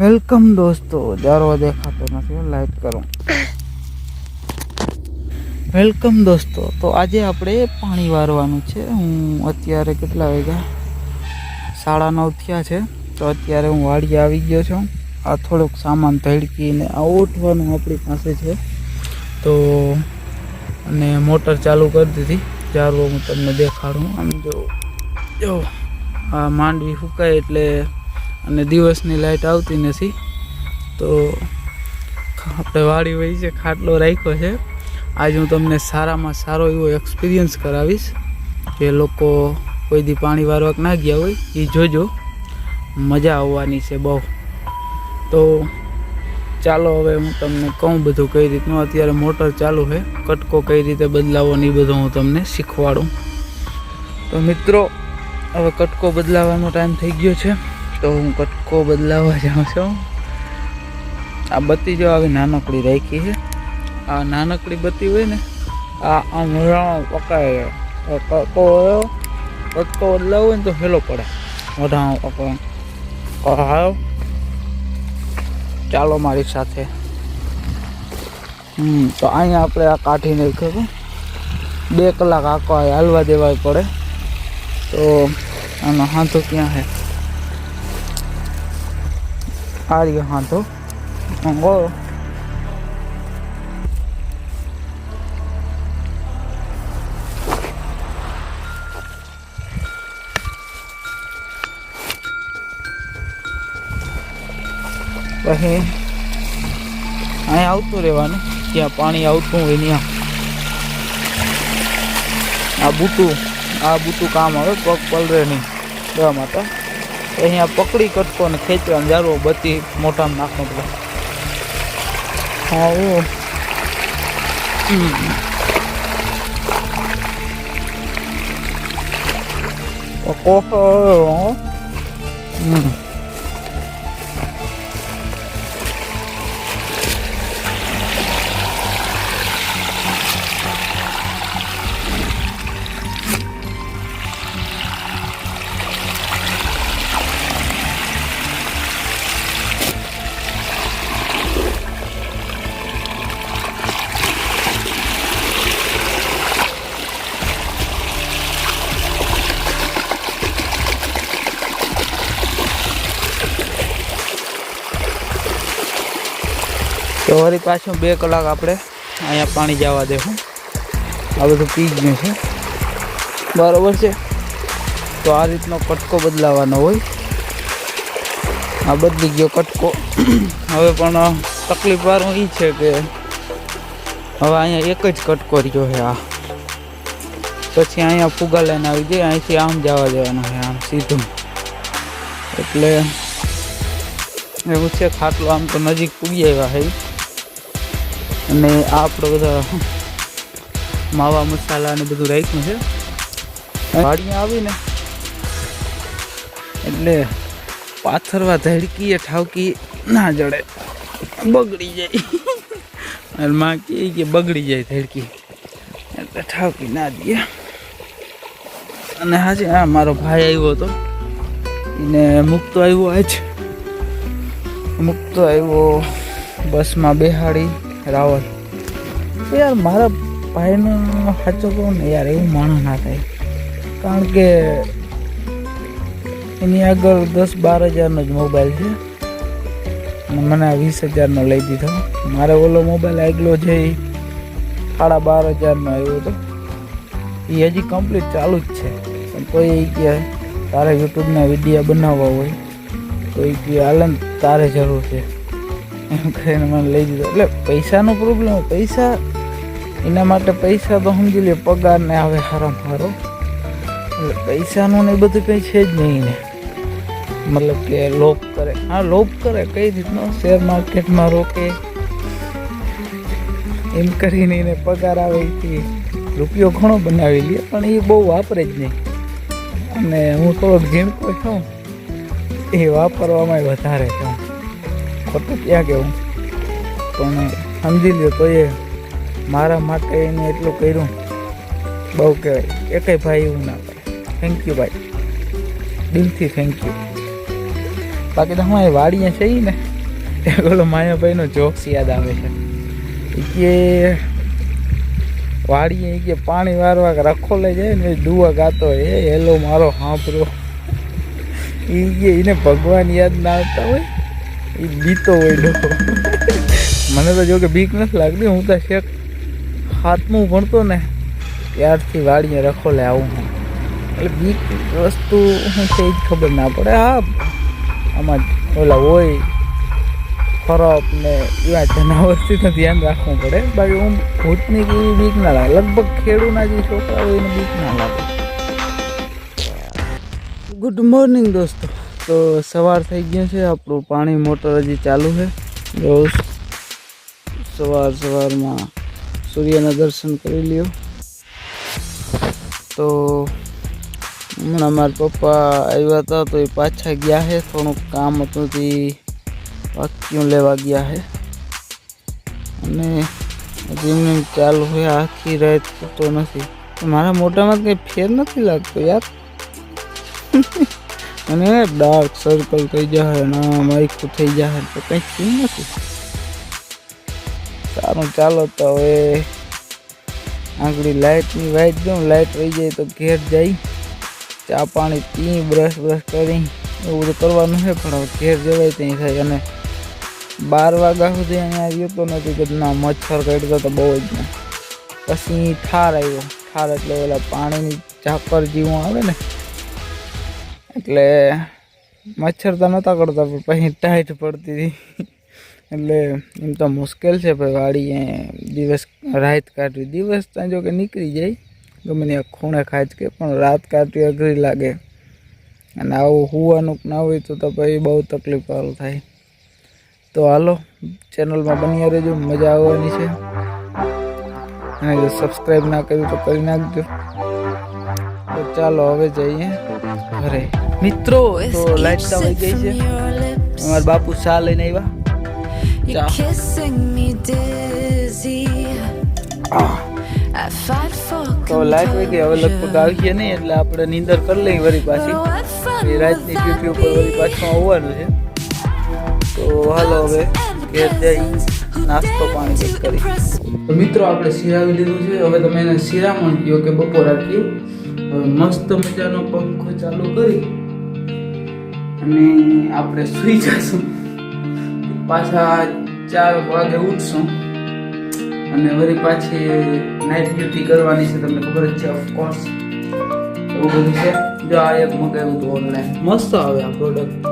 Welcome દોસ્તો જારો દેખાતો નથી લાઈટ કરો. વેલકમ દોસ્તો, તો આજે આપણે પાણી વારવાનું છે. હું અત્યારે કેટલા વાગ્યા? સાડા નવ થયા છે. તો અત્યારે હું વાડી આવી ગયો છું. આ થોડુંક સામાન ધડકીને આ ઓઠવાનું આપણી પાસે છે. તો અને મોટર ચાલુ કરી દીધી. ચાલો હું તમને દેખાડું. આમ જો જો, આ માંડવી ફૂંકાય એટલે અને દિવસની લાઇટ આવતી નથી. તો આપણે વાડી વહી છે, ખાટલો રાખ્યો છે. આજ હું તમને સારામાં સારો એવો એક્સપિરિયન્સ કરાવીશ. જે લોકો કોઈ દી પાણી વારવાક ના ગયા હોય, એ જોજો. મજા આવવાની છે બહુ. તો ચાલો હવે હું તમને કહું બધું કઈ રીતનું. અત્યારે મોટર ચાલુ છે. કટકો કઈ રીતે બદલાવો ને એ બધું હું તમને શીખવાડું. તો મિત્રો, હવે કટકો બદલાવાનો ટાઈમ થઈ ગયો છે. તો હું કટકો બદલાવવા જાઉં છું. આ બત્તી જો આવી નાનકડી રાખી છે. આ નાનકડી બત્તી હોય ને, આ આમ મોઢામાં પકાય. કટકો હોય, કટકો બદલાવો હોય ને તો હેલો પડે. મોઢામાં પકાય કહાયો ચાલો મારી સાથે. હમ, તો અહીંયા આપણે આ કાઢી નાખ્યો હતો બે કલાક આખો આ હાલવા દેવા પડે. તો આનો હાથો ક્યાં છે આ રહ્યો તો. અંગો પછી અહીંયા આવતું રહેવાનું. ત્યાં પાણી આવતું હોય ત્યાં. આ બૂટું આ બૂટું કામ આવે, પગ પલરે નહીં. એવા માટે. અહીંયા પકડી કટકો અને ખેંચવા જારવો બત્તી મોટા નાખો એવું હમ. ઓહો. હમ. તો વળી પાછું બે કલાક આપણે અહીંયા પાણી જવા દેવું. આ બધું પી ગયું છે. બરાબર છે. તો આ રીતનો કટકો બદલાવાનો હોય. આ બદલી ગયો કટકો. હવે પણ તકલીફ વાળું એ છે કે હવે અહીંયા એક જ કટકો રહ્યો છે આ. પછી અહીંયા ફુગા લઈને આવી જાય. અહીંથી આમ જવા દેવાનો છે આમ સીધું. એટલે એવું છે ખાટલો આમ તો નજીક પૂગી આવ્યા છે. અને આપણે બધા માવા મસાલા ને બધું રાખ્યું છે. વાડીમાં આવીને એટલે પાથરવા ધડકીએ ઠાવકી ના જડે. બગડી જાય. અને માં કહે કે બગડી જાય ધડકી. એટલે ઠાવકી ના દે. અને હાજે હા મારો ભાઈ આવ્યો હતો. એને મુકતો આવ્યો આજ. મુકતો આવ્યો બસમાં બેહાડી. રાવલ. તો યાર, મારા ભાઈનો સાચો કહું ને, યાર, એવું માણસ ના થાય. કારણ કે એની આગળ દસ બાર હજારનો જ મોબાઈલ છે. અને મને વીસ હજારનો લઈ દીધો. મારે ઓલો મોબાઈલ આગલો છે એ સાડા બાર હજારનો આવ્યો હતો એ હજી કમ્પ્લીટ ચાલુ જ છે. પણ કોઈ એ કે તારે યુટ્યુબના વિડીયા બનાવવા હોય, તો એ કે હાલે તારે જરૂર છે. કરીને મને લઈ દીધો. એટલે પૈસાનો પ્રોબ્લેમ પૈસા, એના માટે પૈસા તો સમજી લે પગાર ને આવે હારામ હારો એટલે પૈસાનું ને એ બધું કંઈ છે જ નહીં ને. મતલબ કે લોપ કરે. હા લોપ કરે, કઈ રીતનો શેર માર્કેટમાં રોકે. એમ કરીને એને પગાર આવે એથી. રૂપિયો ઘણો બનાવી લે, પણ એ બહુ વાપરે જ નહીં. અને હું થોડોક ઝીણકો છું. એ વાપરવામાં વધારે છું. ખોટું ક્યાં કેવું પણ સમજી લ્યો તો એ મારા માટે એને એટલું કર્યું. બહુ કહેવાય એકેય ભાઈ એવું ના કરે. થેન્ક યુ ભાઈ. દિલથી થેન્ક યુ બાકી તો હું એ વાડીએ છે ને. એ ઓલો માયાભાઈનો જોક્સ યાદ આવે છે. કે વાડીએ કે પાણી વારવા કે રખો લઈ જાય ને દુવા ગાતો એ હેલો, મારો હાંભરો. એ કે એને ભગવાન યાદ ના આવતા હોય. એ બીતો હોય મને તો જો કે બીક નથી લાગતી, હું તો શેખ હાથમાં ભણતો ને ત્યારથી વાળીએ રખો લે આવું હું. એટલે બીક વસ્તુ શું છે જ ખબર ના પડે. હા, આમાં ઓલા હોય ખરાબ ને એવા જનાવરથી તો ધ્યાન રાખવું પડે. બાકી હું ભૂતની એવી બીક ના લાગે. લગભગ ખેડૂના જે છોકરા હોય એને બીક ના લાગે. ગુડ મોર્નિંગ દોસ્તો. તો સવાર થઈ ગયું છે. આપણું પાણી મોટર હજી ચાલુ છે. રોજ સવાર સવારમાં સૂર્યના દર્શન કરી લ્યો. તો હમણાં મારા પપ્પા આવ્યા હતા તો એ પાછા ગયા છે. થોડુંક કામ હતું તે વાક્યું લેવા ગયા છે. અને હજી ચાલુ હોય આખી રાત તો નથી. મારા મોઢામાં કંઈ ફેર નથી લાગતો યાર. અને ડાર્ક સર્કલ થઈ જાય ને આખું થઈ જાય તો કંઈ થયું નથી. સારું, ચાલો તો હવે આંગળી લાઇટની વાઇટ દઉં લાઇટ રહી જાય તો ઘેર જાય ચા પાણી પી બ્રશ બ્રશ કરી, એવું બધું કરવાનું છે, પણ હવે ઘેર જવાય ત્યાં થાય. અને બાર વાગ્યા સુધી અહીંયા આવ્યો તો નથી, કે ના, મચ્છર કાઢતો તો બહુ જ પછી ઠાર આવ્યો, ઠાર એટલે ઓલા પાણીની ઝાકર જેવું આવે ને એટલે મચ્છર તો નહોતા કરતા, પણ પછી ટાઈટ પડતી હતી. એટલે એમ તો મુશ્કેલ છે, ભાઈ વાડીએ દિવસ, રાત કાઢવી. દિવસ ત્યાં જો કે નીકળી જાય, ગમે ત્યાં ખૂણે ખાજ કે, પણ રાત કાઢવી અઘરી લાગે. અને આવું હોવાનું ના હોય તો તો પછી બહુ તકલીફ વાળું થાય. તો હાલો, ચેનલમાં બની રહેજો, મજા આવવાની છે. અને જો સબસ્ક્રાઈબ ના કર્યું તો કરી નાખજો. તો ચાલો, હવે જઈએ ઘરે. મિત્રો તો લાઈટ તો આવી ગઈ છે. અમારા બાપુ ચા. લઈને આવ્યા તો લાઈટ ગઈ હવે લગભગ આવીએ નહીં એટલે આપણે નીંદર કરી લઈએ વળી પાછી. એ રાતની ડ્યુટી ઉપર વળી પાછું આવવાનું છે. તો હાલો હવે ઘેર જઈ નાસ્તો પાણી કરી. તો મિત્રો આપણે સિરાવી લીધું છે. હવે તમે એને શિરામણ કહો કે બપોર આપીએ મસ્ત મજાનો પંખો ચાલુ કરી. અને આપણે સૂઈ જશું. પાછા ચાર વાગે ઉઠશું. અને વળી પાછી નાઇટ ડ્યુટી કરવાની છે, તમને ખબર જ છે ઓફકોર્સ એવું બધું છે. જો આ એક મગાવ્યું હતું ઓનલાઈન મસ્ત આવે આ પ્રોડક્ટ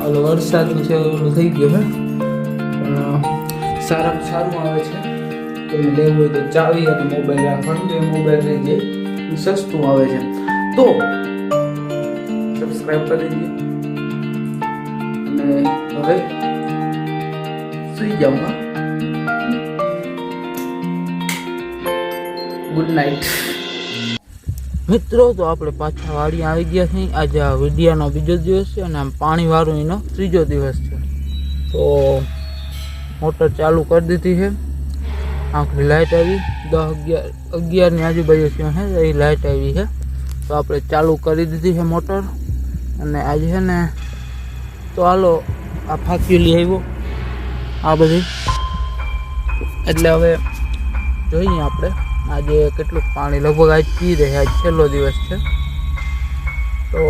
હાલો વરસાદનું છે, ઓલું થઈ ગયું, હે? સારામાં સારું આવે છે. તમે લેવું હોય તો ચાવી અને મોબાઈલ રાખવાનું તો એ મોબાઈલ લઈ જાય. સસ્તું આવે છે. તો સબસ્ક્રાઈબ કરી દઈએ અને હવે સુઈ જાઉં હા ગુડ નાઇટ મિત્રો તો આપણે પાછા વાડી આવી ગયા છીએ આજે આ વિડિયાનો બીજો દિવસ છે અને આમ પાણીવાળું એનો ત્રીજો દિવસ છે. તો મોટર ચાલુ કરી દીધી છે. આંખની લાઇટ આવી. દસ અગિયાર, અગિયારની આજુબાજુ છે હે, એ લાઇટ આવી છે. તો આપણે ચાલુ કરી દીધી છે મોટર. અને આજે છે ને, તો હાલો, આ ફાંક્યું લઈ આવ્યો. આ બધી. એટલે હવે જોઈએ આપણે આજે કેટલું પાણી લગભગ આજ પી રહ્યા આજ છેલ્લો દિવસ છે. તો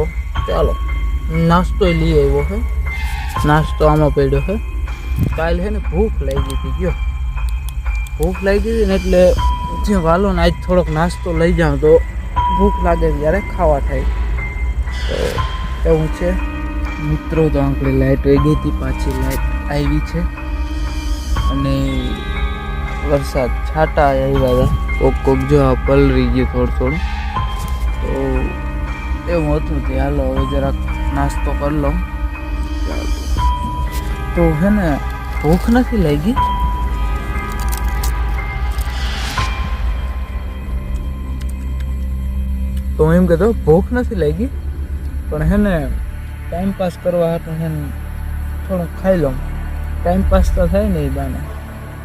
ચાલો, નાસ્તો લઈ આવ્યો છે નાસ્તો આમાં પડ્યો છે કાલે છે ને ભૂખ લાગી હતી, ગયો. ભૂખ લાગી હતી ને એટલે જે વાલો ને આજ થોડોક નાસ્તો લઈ જાઉં તો ભૂખ લાગે ત્યારે ખાવા થાય. તો એવું છે. મિત્રો, તો આપણે લાઇટ વહી ગઈ હતી, પાછી લાઇટ આવી છે. અને વરસાદ છાંટા આવ્યા હતા. કોક કોક જો આ પલરી ગયું થોડું થોડું. તો એવું હતું કે હાલો, હવે જરાક નાસ્તો કરી લઉં. તો હે ને, ભૂખ નથી લાગી? તો એમ કહેતો, ભૂખ નથી લાગી? પણ હે ને ટાઈમ પાસ કરવા હતો હે ને, થોડુંક ખાઈ લઉં. ટાઈમ પાસ તો થાય ને એ બાને.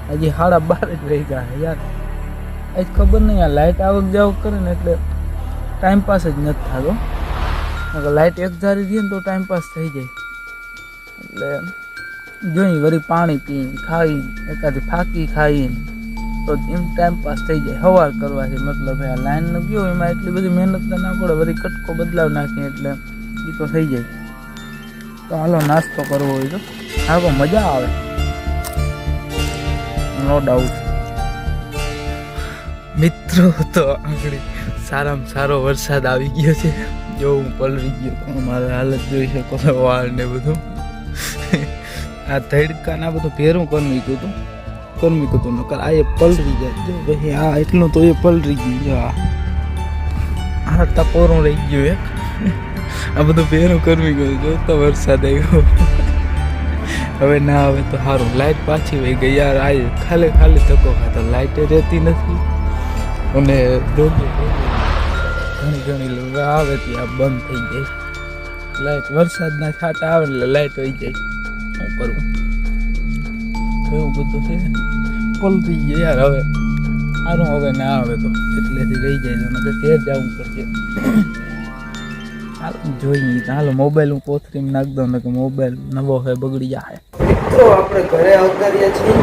હજી સાડા બાર જ રહી ગયા યાર. આજ ખબર નહીં, આ લાઇટ આવક જાવક કરે ને એટલે ટાઈમ પાસ જ નથી થતો. લાઇટ એક ધારી દઈએ ને તો ટાઈમ પાસ થઈ જાય. એટલે જોઈ વળી પાણી પી ખાઈ એકાદી ફાકી ખાઈને તો એમ ટાઈમ પાસ થઈ જાય. હવાર કરવાથી મતલબ આ લાઈનનો ગયો, એમાં એટલી બધી મહેનત તો ના પડે વળી કટકો બદલાવ નાખીએ એટલે એ તો થઈ જાય. તો હાલો, નાસ્તો કરવો હોય તો. હા તો મજા આવે. નો ડાઉટ મિત્રો, તો આગળ સારામાં સારો વરસાદ આવી ગયો છે. જો હું પલળી ગયો મારે હાલત જોઈ શકો વાળ ને બધું. આ ધડકાના બધું પહેરું કરી મૂક્યું હતું? કરી કતું હતું નકર આ એ પલરી જાય. જો ભાઈ આ એટલું તો એ પલરી ગયું. જો આ. આ ટકોરું રહી ગયું એક. આ બધું પહેરું કરમી ગયું. જો તો વરસાદ આવ્યો. હવે ના આવે તો સારું લાઇટ પાછી વહી ગઈ. યાર, આ ખાલી ખાલી ધક્કો ખાતો લાઇટ રહેતી નથી. અને દોડે ઘણી ઘણી આવે ત્યાં બંધ થઈ જાય. લાઇટ વરસાદના છાંટા આવે એટલે લાઈટ વહી જાય. શું કરવું એવું બધું છે. પલટી ગયા યાર, હવે સારું હવે ના આવે તો એટલેથી રહી જાય તો ઘેર જવું પડશે. હાલો, જોઈએ ચાલો મોબાઈલ હું કોથરીમાં નાખ દઉં કે મોબાઈલ નવો હોય બગડી જાય. મિત્રો, આપણે ઘરે આવતા છીએ.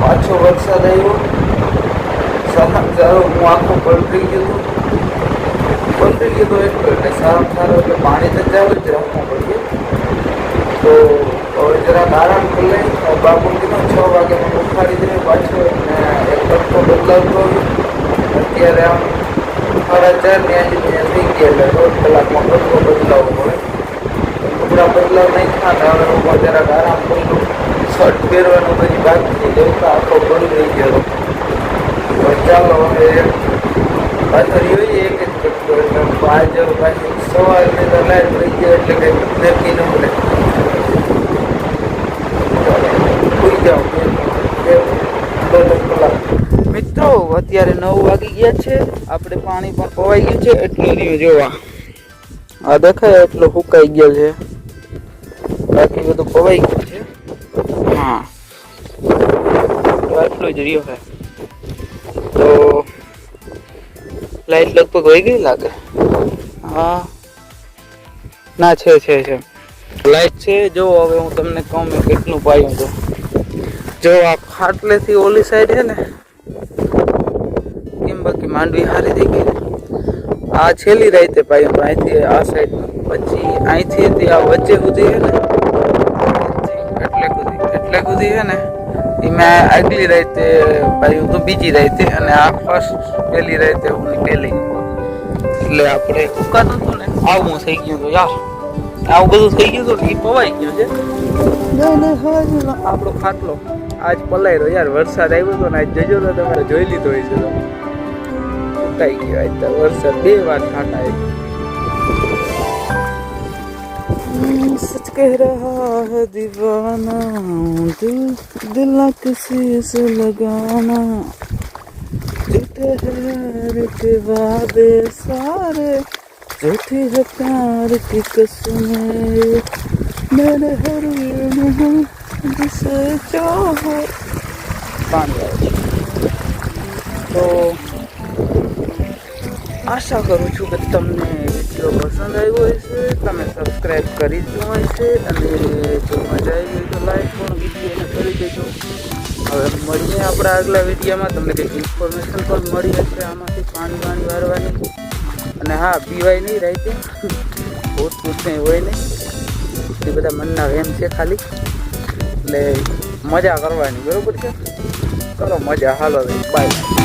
પાછો વરસાદ આવ્યો. સારા સારો હું આખો પલટી ગયો હતો પલટી ગયો હતો એટલો સારો સારો એટલે પાણી તો ચાલુ જ રાખવું પડીએ. તો હવે જરાક આરામ કરી લઈ બાપુ છ વાગે મને ઉઠાડી દે પાછું અને એક તડકો બદલાવતો અત્યારે આમ સાડા ચાર ને આજે ત્યાં થઈ ગયા એટલે દોઢ કલાકમાં તડકો બદલાવવો પડે. કપડાં બદલાવ નહીં ખાતા હવે હું જરાક આરામ કરું શર્ટ પહેરવાનું પછી બાકી થઈ ગયું તો આખો બંધ થઈ ગયો. હવે ચાલો, હવે પાછળ જોઈએ એક જ કટકો એટલે આજ પાછી સવારની તો લાઈટ થઈ ગયો એટલે કંઈ નક્કી ન મળે સુઈ જાઉં બે ત્રણ કલાક મિત્રો, અત્યારે નવ વાગી ગયા છે. આપણે પાણી પણ પવાઈ ગયું છે. એટલું રહ્યું જોવા. આ દેખાય એટલું સુકાઈ ગયો છે. બાકી બધું પવાઈ ગયું છે. હા. તો આટલું જ રહ્યો છે. તો લાઈટ લગભગ વહી ગઈ લાગે? હા. ના, છે છે છે. લાઈટ છે. જો, હવે હું તમને કહું, મેં કેટલું પાયું તો જો આ ખાટલેથી ઓલી સાઈડ છે ને કેમ બાકી માંડવી હારી થઈ ગઈ આ છેલ્લી રાતે ભાઈ અહીંથી આ સાઈડ પછી અહીંથી હતી આ વચ્ચે સુધી છે ને એટલે સુધી એટલે સુધી છે ને એ મેં આગલી રાતે પાયું તો બીજી રાતે અને આ ફર્સ્ટ પહેલી રાતે હું પહેલી એટલે આપણે ઉકાતું હતું ને. આવું થઈ ગયું હતું યાર. આવું બધું થઈ ગયું હતું ને એ પવાઈ ગયું છે. ના ના હા આપણો ખાટલો. આજ પલાઈ રહ્યો યાર વરસાદ આવ્યો હતો ને આજ જજો તો તમારે જોઈ લીધો હોય છે તમે સુકાઈ ગયો આજ તો વરસાદ બે વાર છાંટા આવ્યો सच कह रहा है दीवाना दिल दिल ना किसी से लगाना झूठे है के वादे सारे झूठी है प्यार की कसमें मेरे हर में દિવસે જો પાણી આવે તો આશા કરું છું કે તમને વીડિયો પસંદ આવ્યો હશે તમે સબસ્ક્રાઈબ કરી દીધો હશે અને જો મજા આવી હોય તો પણ વીડિયો કરી દેજો. હવે મળીએ આપણે આગલા વિડીયોમાં. તમને ઇન્ફોર્મેશન પણ મળી હશે આમાંથી પાણી વાણી વારવાની અને હા, પીવાય નહીં, રાઈતે. ભૂત ભૂત નહીં હોય નહીં. એ બધા મનના વેમ છે ખાલી. એટલે મજા કરવાની બરોબર છે? કરો મજા હાલો બાય